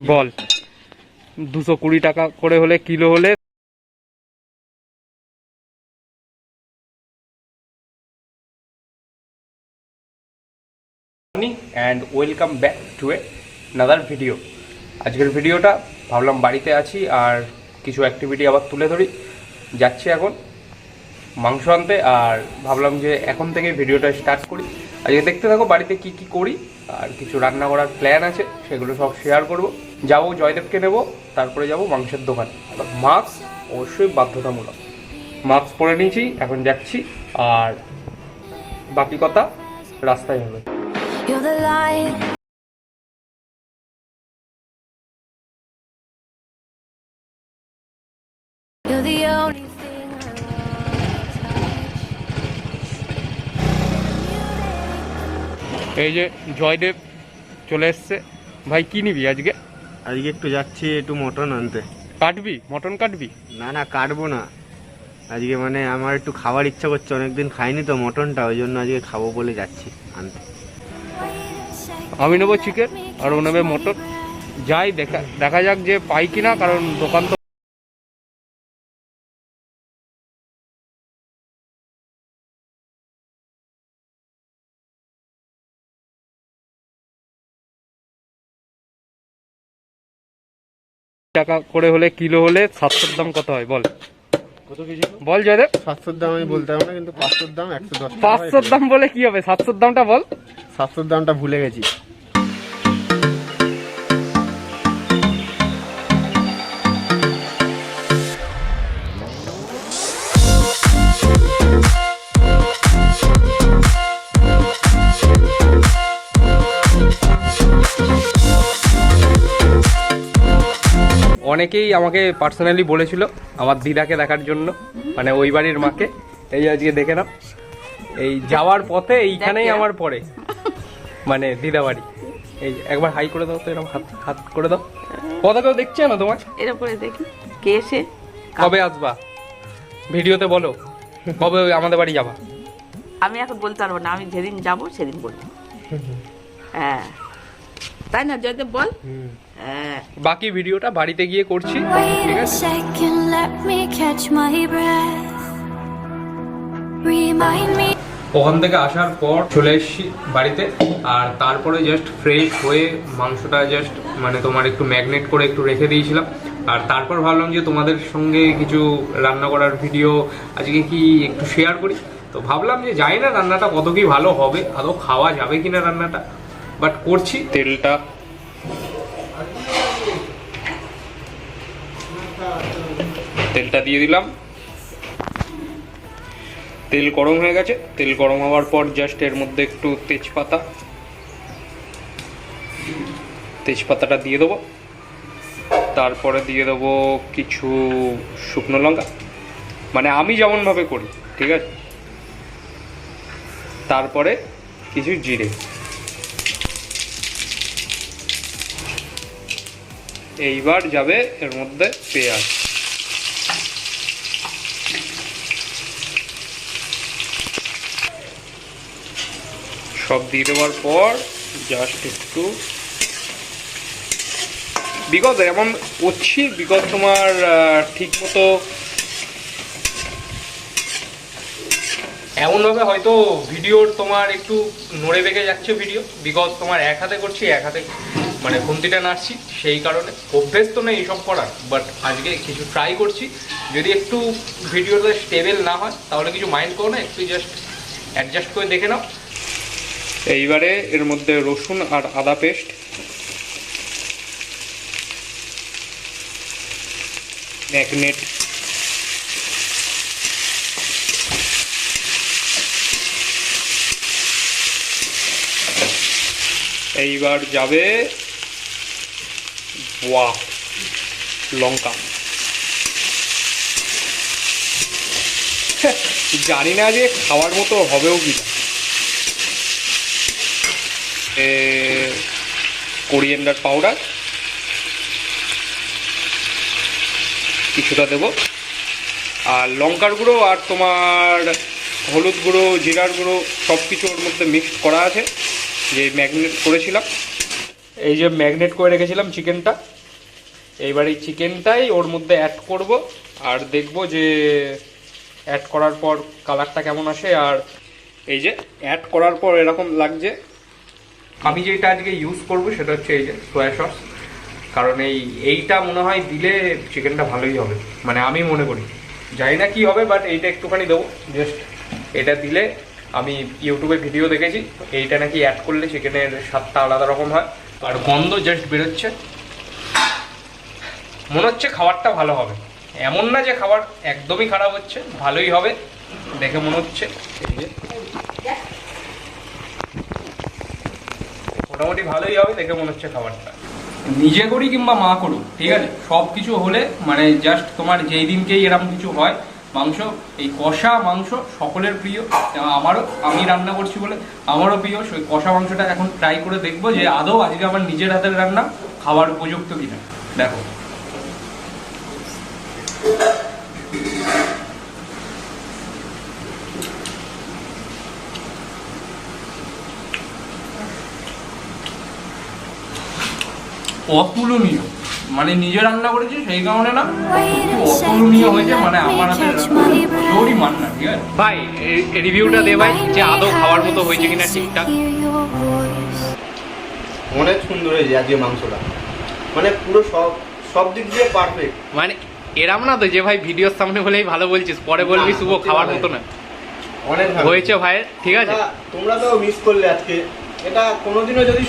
বল। দুশো কুড়ি টাকা করে হলে, কিলো হলে and welcome back to another video আজকের ভিডিওটা ভাবলাম বাড়িতে আছি আর কিছু অ্যাক্টিভিটি আবার তুলে ধরি। যাচ্ছি এখন মাংস আনতে আর ভাবলাম যে এখন থেকে ভিডিওটা স্টার্ট করি। আজকে দেখতে থাকো বাড়িতে কি কি করি। আর কিছু রান্না করার প্ল্যান আছে, সেগুলো সব শেয়ার করব। যাব জয়দেবকে নেব, তারপরে যাব মাংসের দোকান। মাস্ক অবশ্যই বাধ্যতামূলক। মাস্ক পরে নিয়েছি, এখন যাচ্ছি, আর বাকি কথা রাস্তায় হবে। You're the এই যে জয়দেব চলে এসছে। ভাই কি নিবি আজকে? আজকে একটু যাচ্ছি একটু মটন আনতে। কাটবি? মটন কাটবি? না না কাটবো না। আজকে মানে আমার একটু খাবার ইচ্ছা করছে অনেকদিন খাইনি তো মটনটা ওই জন্য আজকে খাব বলে যাচ্ছি আনতে। আমি নেব চিকেন আর ও নেবে মটন। যাই দেখা দেখা যাক যে পাই কিনা কারণ দোকান তো টাকা করে হলে কিলো হলে সাতশোর দাম কত হয়? বল। বল জয়দেব। সাতশোর দাম আমি বলতে পারব না কিন্তু পাঁচশোর দাম একশো দশ পাঁচশোর দাম বলে কি হবে? সাতশোর দামটা বল। সাতশোর দামটা ভুলে গেছি। অনেকেই আমাকে পার্সোনালি বলেছিল আমার দিদাকে দেখার জন্য মানে ওই বাড়ির মাকে। এই আজকে দেখে নাও। এই যাওয়ার পথে এইখানেই আমার পড়ে। মানে দিদা বাড়ি। এই একবার হাই করে দাও তো এরকম হাত হাত করে দাও। কথা কেউ দেখছে না তোমার? এরকম করে দেখি। কে এসে কবে আসবা? ভিডিওতে বলো। কবে আমাদের বাড়ি যাবা? আমি এখন বলতে পারব না। আমি যেদিন যাব সেদিন বলব। হ্যাঁ। তাই না জয়দেব বল? হ্যাঁ। বাকি ভিডিওটা বাড়িতে গিয়ে করছি ঠিক আছে. ওখান থেকে আসার পর চলে এসেছি বাড়িতে আর তারপরে জাস্ট ফ্রেশ হয়ে মাংসটা জাস্ট মানে তোমার একটু ম্যাগনেট করে একটু রেখে দিয়েছিলাম। আর তারপর ভাবলাম যে তোমাদের সঙ্গে কিছু রান্না করার ভিডিও আজকে কি একটু শেয়ার করি? তো ভাবলাম যে যাই না রান্নাটা কত কি ভালো হবে আদৌ খাওয়া যাবে কিনা রান্নাটা? বাট করছি। তেলটা। তেলটা দিয়ে দিলাম। তেল গরম হয়ে গেছে। তেল গরম হওয়ার পর জাস্ট এর মধ্যে একটু তেজপাতা। তেজপাতাটা দিয়ে দেবো। তারপরে দিয়ে দেবো কিছু শুকনো লঙ্কা। মানে আমি যেমনভাবে করি, ঠিক আছে? তারপরে কিছু জিরে। এইবার যাবে এর মধ্যে পেঁয়াজ। সব দিয়ে দেওয়ার পর জাস্ট একটু বিকজ এমন করছি বিকজ তোমার ঠিক মতো এমনভাবে হয়তো ভিডিওর তোমার একটু নড়ে বেঁকে যাচ্ছে ভিডিও। বিকজ তোমার এক হাতে করছি, এক হাতে মানে খুন্তিটা নাড়ছি, সেই কারণে। অভ্যেস তো নেই এইসব করার বাট আজকে কিছু ট্রাই করছি। যদি একটু ভিডিওটা স্টেবল না হয়, তাহলে কিছু মাইন্ড করো না, একটু জাস্ট অ্যাডজাস্ট করে দেখে নাও। এইবারে এর মধ্যে রসুন আর আদা পেস্ট এক ম্যাগনেট এইবার যাবে ওয়া লঙ্কা জানি না যে খাওয়ার মতো হবেও কি না। কোরিয়েন্ডার পাউডার কিছুটা দেব। আর লঙ্কার গুঁড়ো আর তোমার হলুদ গুঁড়ো, জিরার গুঁড়ো সব কিছু ওর মধ্যে মিক্সড করা আছে, যে ম্যাগনেট করেছিলাম। এই যে ম্যাগনেট করে রেখেছিলাম চিকেনটা, এইবার এই চিকেনটাই ওর মধ্যে অ্যাড করব আর দেখব যে অ্যাড করার পর কালারটা কেমন আসে আর এই যে অ্যাড করার পর এরকম লাগছে। আমি যেটা আজকে ইউজ করব সেটা হচ্ছে এই যে সয়া সস কারণ এই এইটা মনে হয় দিলে চিকেনটা ভালোই হবে মানে আমি মনে করি। জানি না কি হবে বাট এইটা একটুখানি দেবো জাস্ট এটা দিলে আমি ইউটিউবে ভিডিও দেখেছি, এইটা নাকি অ্যাড করলে চিকেনের স্বাদটা আলাদা রকম হয়। আর গন্ধ জাস্ট বেরোচ্ছে। মনে হচ্ছে খাবারটা ভালো হবে। এমন না যে খাবার একদমই খারাপ হচ্ছে, ভালোই হবে, দেখে মনে হচ্ছে। মোটামুটি ভালোই হবে, দেখে মনে হচ্ছে খাবারটা। নিজে করি কিংবা মা করুক, ঠিক আছে? সব কিছু হলে মানে জাস্ট তোমার যেই দিনকেই এরকম কিছু হয় মাংস, এই কষা মাংস সকলের প্রিয় আমারও, আমি রান্না করছি বলে আমারও প্রিয়, সেই কষা মাংসটা এখন ট্রাই করে দেখব যে আদৌ আজকে আমার নিজের হাতের রান্না খাবার উপযুক্ত কিনা। দেখো। অতুলনীয়। মানে নিজে রান্না করেছি সেই কারণে না একটু অতুলনীয় হয়েছে মানে আমার হাতে জোরই মান না ঠিক আছে? ভাই রিভিউটা দে ভাই যে আদৌ খাওয়ার মতো হয়েছে কিনা ঠিকঠাক. অনেক সুন্দর হয়েছে আজকে মাংসটা। মানে পুরো সব সব দিক দিয়ে পারফেক্ট মানে এরাম না তো যে ভাই ভিডিওর সামনে বলেই ভালো বলছিস পরে বলবি শুভ খাওয়ার মতো না। অনেক হয়েছে ভাই ঠিক আছে? তোমরা- তোমরা তো মিস করলে আজকে। এটা কোনোদিনও যদি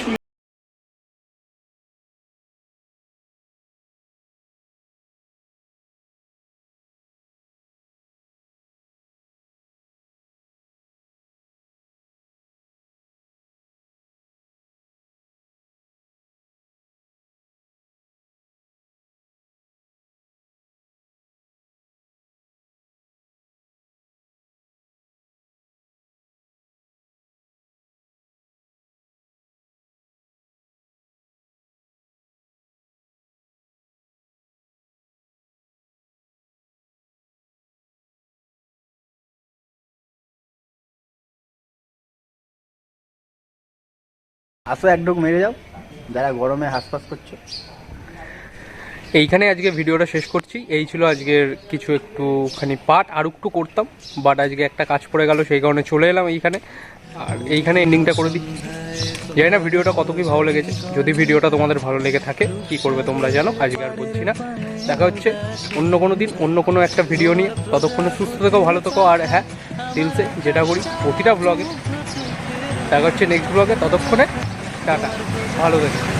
আসো এক মেরে যাও। যারা গরমে হাসপাস করছ। এইখানে আজকে ভিডিওটা শেষ করছি। এই ছিল আজকের কিছু একটুখানি পার্ট আর একটু করতাম বাট আজকে একটা কাজ পড়ে গেল, সেই কারণে চলে এলাম এইখানে। আর এইখানে এন্ডিংটা করে দিই। জানি না ভিডিওটা কত কি ভালো লেগেছে। যদি ভিডিওটা তোমাদের ভালো লেগে থাকে, কি করবে তোমরা জানো, আজকে আর বলছি না। দেখা হচ্ছে অন্য কোনো দিন, অন্য কোনো একটা ভিডিও নিয়ে। ততক্ষণে সুস্থ থেকো, ভালো থেকো, আর হ্যাঁ রিলসে যেটা করি, প্রতিটা ব্লগে দেখা হচ্ছে নেক্সট ব্লগে ততক্ষণে টাটা ভালো থেকো।